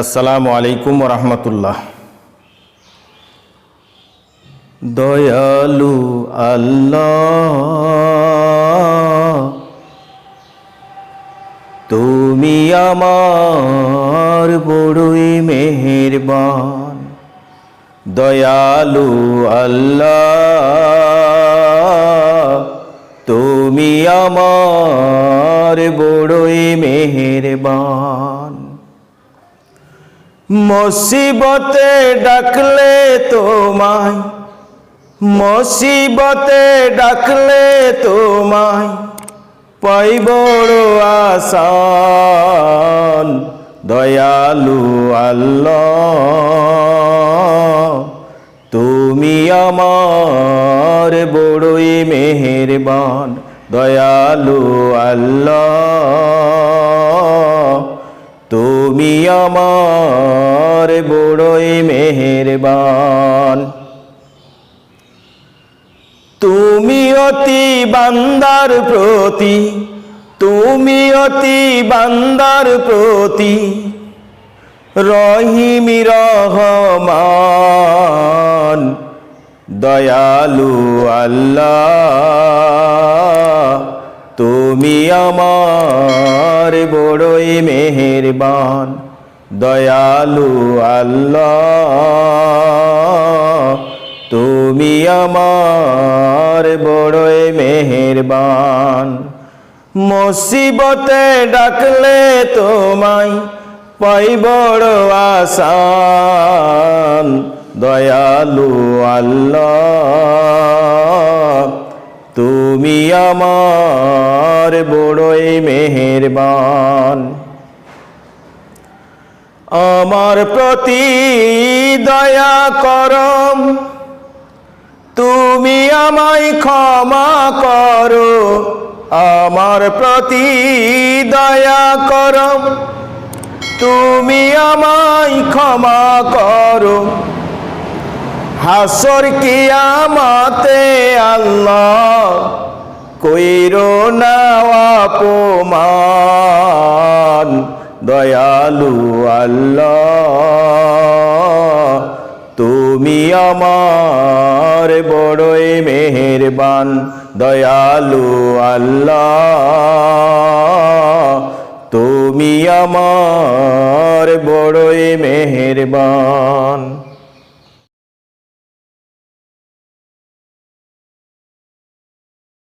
আসসালামু আলাইকুম রহমতুল্লাহ দয়ালু আল্লাহ, তুমি আমার বড়ই মেহেরবান। দয়ালু আল্লাহ, তুমি আমার বড়ই মেহেরবান। মুসিবতে ডাকলে তোমায়, মুসিবতে ডাকলে তোমায় পাই বড় আসান, দয়ালু আল্লাহ। তুমি আমার বড়ই মেহেরবান, দয়ালু আল্লাহ। তুমি আমার বড়ই মেহেরবান। তুমি অতি বান্দার প্রতি, তুমি অতি বান্দার প্রতি, রহিমি রহমান, দয়ালু আল্লাহ। তুমি আমার বড়ই মেহেরবান, দয়ালু আল্লাহ। তুমি আমার বড়ই মেহেরবান। মুসিবতে ডাকলে তোমায় পাই বড় আসান, দয়ালু আল্লাহ। তুমি আমার বড়ই মেহেরবান। আমার প্রতি দয়া করম। তুমি আমায় ক্ষমা করো। আমার প্রতি দয়া করম। তুমি আমায় ক্ষমা করো। হাসর কিয়ামাতে আল্লাহ কইরো না অপমান, দয়ালু আল্লাহ। তুমি আমার বড়ই মেহেরবান, দয়ালু আল্লাহ। তুমি আমার বড়ই মেহেরবান।